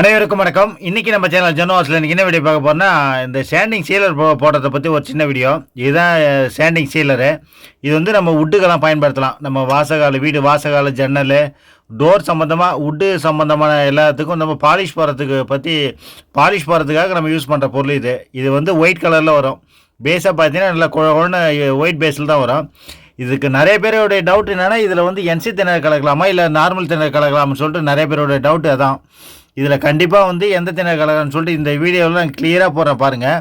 அனைவருக்கும் வணக்கம். இன்றைக்கி நம்ம சேனல் ஜெனோவாஸில் இன்னைக்கு என்ன வீடியோ பார்க்க போனால் இந்த ஸ்டாண்டிங் சீலர் போ போடுறதை பற்றி ஒரு சின்ன வீடியோ இதுதான் ஸ்டாண்டிங் சீலரு இது வந்து நம்ம வுட்டுக்கெல்லாம் பயன்படுத்தலாம். நம்ம வாசகால வீடு வாசகால ஜன்னல் டோர் சம்மந்தமாக வுட்டு சம்மந்தமான எல்லாத்துக்கும் நம்ம பாலிஷ் போகிறதுக்கு பற்றி பாலிஷ் போகிறதுக்காக நம்ம யூஸ் பண்ணுற பொருள் இது. இது வந்து ஒயிட் கலரில் வரும். பேஸாக பார்த்தீங்கன்னா நல்லா குழன்னு ஒயிட் பேஸில் தான் வரும். இதுக்கு நிறைய பேருடைய டவுட் என்னென்னா இதில் வந்து என்சி திணற கலக்கலாமா? இல்லை நார்மல் திணறு கலக்கலாம்னு சொல்லிட்டு நிறைய பேருடைய டவுட் அதான். இதில் கண்டிப்பாக வந்து எந்த திணற கலக்கலாம்னு சொல்லிட்டு இந்த வீடியோவில் நான் கிளியராக போடுறேன் பாருங்கள்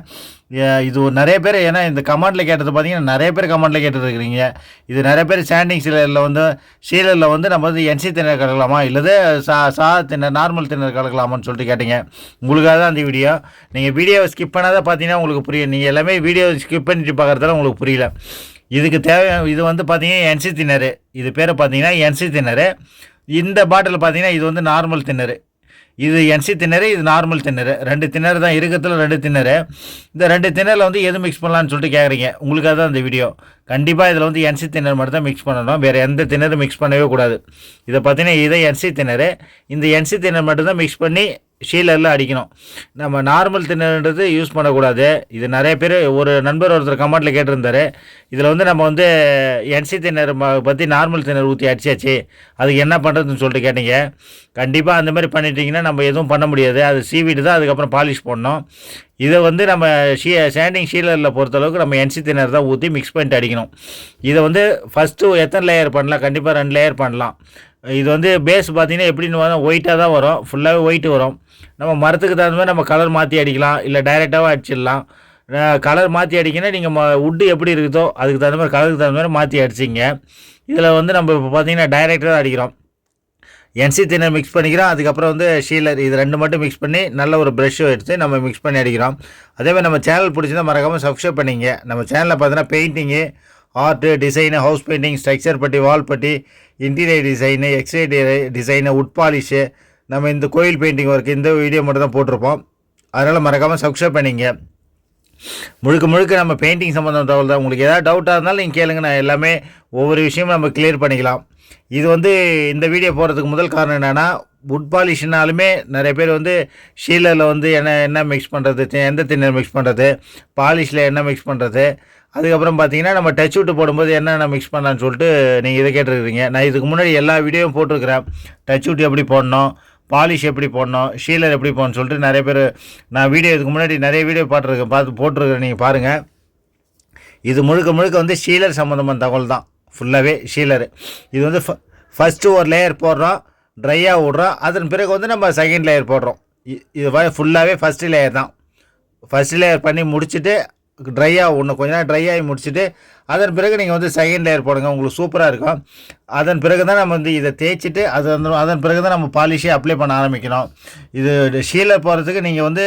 இது ஒரு நிறைய பேர் ஏன்னா இந்த கமெண்ட்டில் கேட்டது பார்த்தீங்கன்னா நிறைய பேர் கமெண்ட்டில் கேட்டுருக்கிறீங்க. இது நிறைய பேர் ஸ்டாண்டிங் சீலரில் வந்து சீலரில் வந்து நம்ம வந்து என்சி திணற கலக்கலாமா இல்லது சா சா திணற நார்மல் திணற கலக்கலாமான்னு சொல்லிட்டு கேட்டீங்க. உங்களுக்காக தான் அந்த வீடியோ. நீங்கள் வீடியோவை ஸ்கிப் பண்ணாத பார்த்தீங்கன்னா உங்களுக்கு புரியும். நீங்கள் எல்லாமே வீடியோ ஸ்கிப் பண்ணிட்டு பார்க்குறதால உங்களுக்கு புரியல. இதுக்கு தேவை இது வந்து பார்த்தீங்கன்னா என்சி திணறு. இது பேரை பார்த்தீங்கன்னா என்சி திணறு. இந்த பாட்டில் பார்த்தீங்கன்னா இது வந்து நார்மல் திணறு. இது என்சி திணறு இது நார்மல் திணறு. ரெண்டு திணறு தான் இருக்கத்தில் ரெண்டு திணறு. இந்த ரெண்டு திணறில் வந்து எது மிக்ஸ் பண்ணலான்னு சொல்லிட்டு கேட்குறீங்க உங்களுக்காக தான் இந்த வீடியோ கண்டிப்பாக இதில் வந்து என்சி திணறு மட்டும் தான் மிக்ஸ் பண்ணணும். வேறு எந்த திணறும் மிக்ஸ் பண்ணவே கூடாது. இதை பார்த்தீங்கன்னா இதை என்சி திணறு. இந்த என்சி திணறு மட்டும் தான் மிக்ஸ் பண்ணி ஷீலரில் அடிக்கணும். நம்ம நார்மல் தின்னன்றது யூஸ் பண்ணக்கூடாது. இது நிறைய பேர் ஒரு நண்பர் ஒருத்தர் கமெண்ட்டில் கேட்டிருந்தாரு. இதில் வந்து நம்ம வந்து என்சி திணர் பற்றி நார்மல் திணர் ஊற்றி அடிச்சாச்சு. அதுக்கு என்ன பண்ணுறதுன்னு சொல்லிட்டு கேட்டீங்க. கண்டிப்பாக அந்த மாதிரி பண்ணிட்டீங்கன்னா நம்ம எதுவும் பண்ண முடியாது. அது சீவிட்டு தான் அதுக்கப்புறம் பாலிஷ் பண்ணணும். இதை வந்து நம்ம ஷீ சேண்டிங் ஷீலரில் பொறுத்தளவுக்கு நம்ம என்சி திணர் தான் ஊற்றி மிக்ஸ் பண்ணிட்டு அடிக்கணும். இதை வந்து ஃபஸ்ட்டு எத்தனை லேயர் பண்ணலாம்? கண்டிப்பாக ரெண்டு லேயர் பண்ணலாம். இது வந்து பேஸ் பார்த்தீங்கன்னா எப்படின்னு ஒயிட்டாக தான் வரும். ஃபுல்லாகவே ஒயிட் வரும். நம்ம மரத்துக்கு தகுந்த மாதிரி நம்ம கலர் மாற்றி அடிக்கலாம். இல்லை டைரெக்டாகவும் அடிச்சிடலாம். கலர் மாற்றி அடிக்கணும் நீங்கள் வுட்டு எப்படி இருக்குதோ அதுக்கு தகுந்த மாதிரி கலருக்கு தகுந்த மாதிரி மாற்றி அடிச்சிங்க. இதில் வந்து நம்ம இப்போ பார்த்தீங்கன்னா டைரெக்டாக தான் அடிக்கிறோம். என்சி தின்னர் மிக்ஸ் பண்ணிக்கிறோம். அதுக்கப்புறம் வந்து ஷீலர் இது ரெண்டு மட்டும் மிக்ஸ் பண்ணி நல்ல ஒரு ப்ரெஷ்ஷும் எடுத்து நம்ம மிக்ஸ் பண்ணி அடிக்கிறோம். அதே மாதிரி நம்ம சேனல் பிடிச்சிருந்தால் மறக்காமல் சப்ஸ்கிரைப் பண்ணிங்க. நம்ம சேனலில் பார்த்தீங்கன்னா painting art design house painting structure putty wall putty interior design exterior design wood polish நம்ம இந்த கோயில் பெயிண்டிங் ஒர்க் இந்த வீடியோ மட்டும் தான் போட்டிருப்போம். அதனால் மறக்காமல் சப்ஸ்கிரைப் பண்ணிங்க. முழுக்க முழுக்க நம்ம பெயிண்டிங் சம்மந்தம் தகவல் தான். உங்களுக்கு ஏதாவது டவுட்டாக இருந்தாலும் நீங்கள் கேளுங்க. நான் எல்லாமே ஒவ்வொரு விஷயமும் நம்ம கிளியர் பண்ணிக்கலாம். இது வந்து இந்த வீடியோ போகிறதுக்கு முதல் காரணம் என்னென்னா வுட் பாலிஷ்னாலுமே நிறைய பேர் வந்து ஷீலரில் வந்து என்ன என்ன மிக்ஸ் பண்ணுறது எந்த தின்னர் மிக்ஸ் பண்ணுறது பாலிஷில் என்ன மிக்ஸ் பண்ணுறது அதுக்கப்புறம் பார்த்தீங்கன்னா நம்ம டச் விட்டு போடும்போது என்னென்ன மிக்ஸ் பண்ணலான்னு சொல்லிட்டு நீங்கள் இதை கேட்டுருக்கிறீங்க. நான் இதுக்கு முன்னாடி எல்லா வீடியோவும் போட்டிருக்கிறேன். டச் விட்டு எப்படி போடணும் பாலிஷ் எப்படி போடணும் ஷீலர் எப்படி போடணும்னு சொல்லிட்டு நிறைய பேர் நான் வீடியோ இதுக்கு முன்னாடி நிறைய வீடியோ பாட்டிருக்கேன் பார்த்து போட்டிருக்கிறேன் நீங்கள் பாருங்கள் இது முழுக்க முழுக்க வந்து ஷீலர் சம்மந்தமான தகவல் தான் ஃபுல்லாகவே ஷீலரு இது வந்து ஃபஸ்ட்டு ஒரு லேயர் போடுறோம். ட்ரையாக விட்றோம். அதன் பிறகு வந்து நம்ம செகண்ட் லேயர் போடுறோம். இது ஃபுல்லாகவே ஃபஸ்ட்டு லேயர் தான். ஃபஸ்ட் லேயர் பண்ணி முடிச்சுட்டு ட்ரையாக ஒன்று கொஞ்ச நேரம் ட்ரை ஆகி முடிச்சுட்டு அதன் பிறகு நீங்கள் வந்து செகண்ட் லேயர் போடுங்க. உங்களுக்கு சூப்பராக இருக்கும். அதன் பிறகு தான் நம்ம வந்து இதை தேய்ச்சிட்டு அது வந்து அதன் பிறகு தான் நம்ம பாலிஷே அப்ளை பண்ண ஆரம்பிக்கணும். இது ஷீலர் போகிறதுக்கு நீங்கள் வந்து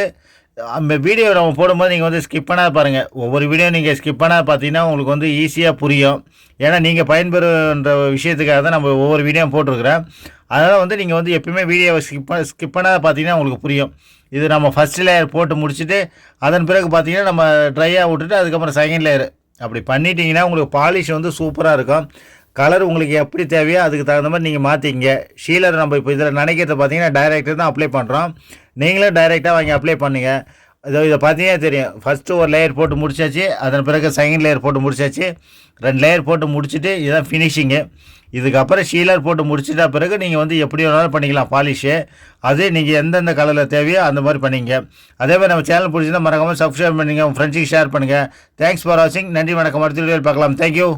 அந்த வீடியோ நம்ம போடும்போது நீங்கள் வந்து ஸ்கிப் பண்ணாத பாருங்கள் ஒவ்வொரு வீடியோ நீங்கள் ஸ்கிப் பண்ணாத பார்த்தீங்கன்னா உங்களுக்கு வந்து ஈஸியாக புரியும். ஏன்னா நீங்கள் பயன்பெறுன்ற விஷயத்துக்காக தான் நம்ம ஒவ்வொரு வீடியோ போட்டிருக்கிறேன் அதனால் வந்து நீங்கள் வந்து எப்பயுமே வீடியோவை ஸ்கிப் பண்ண ஸ்கிப் பண்ணாத பார்த்தீங்கன்னா உங்களுக்கு புரியும். இது நம்ம ஃபஸ்ட் லேயர் போட்டு முடிச்சுட்டு அதன் பிறகு பார்த்தீங்கன்னா நம்ம ட்ரையாக விட்டுட்டு அதுக்கப்புறம் செகண்ட் லேயர் அப்படி பண்ணிட்டீங்கன்னா உங்களுக்கு பாலிஷ் வந்து சூப்பராக இருக்கும். கலர் உங்களுக்கு எப்படி தேவையோ அதுக்கு தகுந்த மாதிரி நீங்கள் மாற்றிங்க ஷீலர் நம்ம இப்போ இதில் நினைக்கிறத பார்த்தீங்கன்னா டைரெக்டாக தான் அப்ளை பண்ணுறோம் நீங்களும் டைரெக்டாக வாங்கி அப்ளை பண்ணுங்கள் இதோ இதை பார்த்தீங்கன்னா தெரியும். ஃபஸ்ட்டு ஒரு லேயர் போட்டு முடிச்சாச்சு. அதன் பிறகு செகண்ட் லேயர் போட்டு முடிச்சாச்சு. ரெண்டு லேயர் போட்டு முடிச்சுட்டு இதுதான் ஃபினிஷிங்கு இதுக்கப்புறம் ஷீலர் போட்டு முடிச்சிட்ட பிறகு நீங்கள் வந்து எப்படி வேணாலும் பண்ணிக்கலாம். பாலிஷு அது நீங்கள் எந்தெந்த கலரில் தேவையோ அந்த மாதிரி பண்ணிங்க. அதே மாதிரி நம்ம சேனல் பிடிச்சிருந்தா மறக்காமல் சப்ஸ்கிரைப் பண்ணுங்கள் உங்கள் ஃப்ரெண்ட்ஸுக்கு ஷேர் பண்ணுங்கள் தேங்க்ஸ் ஃபார் வாட்சிங் நன்றி வணக்கம். அடுத்த வீடியோவில் பார்க்கலாம். தேங்க்யூ